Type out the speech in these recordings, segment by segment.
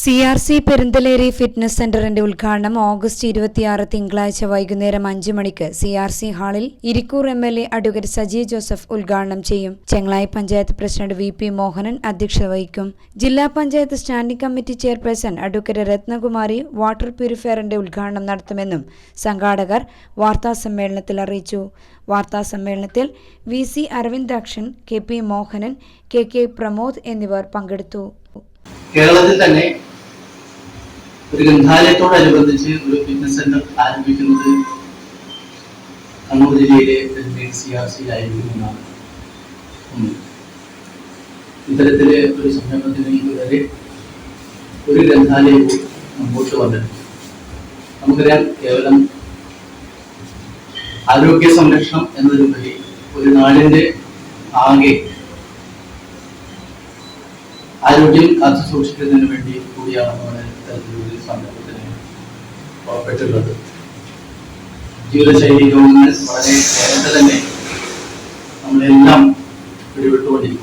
C R C Perunthaleri fitness സെന്ററിന്റെ ഉദ്ഘാടനം August ഇരുപത്തിയാറ് തിങ്കളാഴ്ച വൈകുന്നേരം അഞ്ചു മണിക്ക് സി ആർ സി ഹാളിൽ Irikkur M L A advocate Saji Joseph ഉദ്ഘാടനം ചെയ്യും. Chengalayi panchayat president V P Mohanan അധ്യക്ഷത വഹിക്കും. ജില്ലാ panchayat standing committee chairperson advocate Rathnakumari water പ്യൂരിഫയറിന്റെ ഉദ്ഘാടനം നടത്തുമെന്നും സംഘാടകർ വാർത്താസമ്മേളനത്തിൽ അറിയിച്ചു. വാർത്താസമ്മേളനത്തിൽ V C Aravindakshan K P Mohanan K K Pramod എന്നിവർ പങ്കെടുത്തു. കേരളത്തിൽ തന്നെ ഒരു ഗ്രന്ഥാലയത്തോടനുബന്ധിച്ച് ഒരു ഫിറ്റ്നസ് സെന്റർ ആരംഭിക്കുന്നത് കണ്ണൂർ ജില്ലയിലെ സി ആർ സി ആയിരിക്കും എന്നാണ് ഒന്ന്. ഇത്തരത്തിൽ ഒരു സംരംഭത്തിന് ഇതുവരെ ഒരു ഗ്രന്ഥാലയവും മുമ്പോട്ട് വന്നിട്ടുണ്ട് നമുക്കറിയാം കേവലം ആരോഗ്യ സംരക്ഷണം എന്നതിലുപരി ഒരു നാടിന്റെ ആകെ ആരോഗ്യം കാത്തു സൂക്ഷിക്കുന്നതിന് വേണ്ടി കൂടിയാണ് നമ്മുടെ സമൂഹത്തിന് സംരംഭത്തിന് ജീവിതശൈലി ഗവൺമെന്റ് വളരെ നേരത്തെ തന്നെ നമ്മളെല്ലാം പിടിപെട്ടുകൊണ്ടിരിക്കും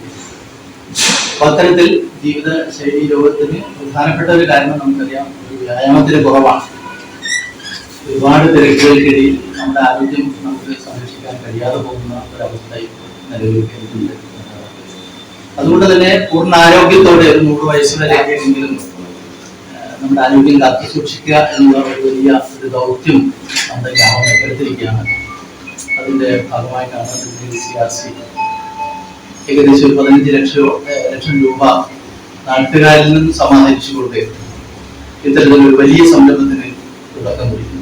അപ്പൊ അത്തരത്തിൽ ജീവിതശൈലി രോഗത്തിന് പ്രധാനപ്പെട്ട ഒരു കാരണം നമുക്കറിയാം ഒരു വ്യായാമത്തിന് കുറവാണ്. ഒരുപാട് തിരക്കുകൾക്കിടയിൽ നമ്മുടെ ആരോഗ്യം നമുക്ക് സംരക്ഷിക്കാൻ കഴിയാതെ പോകുന്ന ഒരവസ്ഥ നിലവിൽ നിലവിലിരിക്കുന്നുണ്ട് അതുകൊണ്ട് തന്നെ പൂർണ ആരോഗ്യത്തോടെ ഒരു നൂറ് വയസ്സ് വരെ എങ്കിലും നമ്മുടെ ആരോഗ്യം കാത്തു സൂക്ഷിക്കുക എന്നുള്ള ഒരു വലിയ ഒരു ദൗത്യം നമ്മുടെ ഗ്രാമം ഏറ്റെടുത്തിരിക്കുകയാണ്. അതിന്റെ ഭാഗമായിട്ടാണ് സി ഏകദേശം ഒരു പതിനഞ്ച് ലക്ഷം ലക്ഷം രൂപ നാട്ടുകാരിൽ നിന്ന് സമാഹരിച്ചുകൊണ്ട് ഇത്തരത്തിലൊരു വലിയ സംരംഭത്തിന് തുടക്കം കുറിക്കും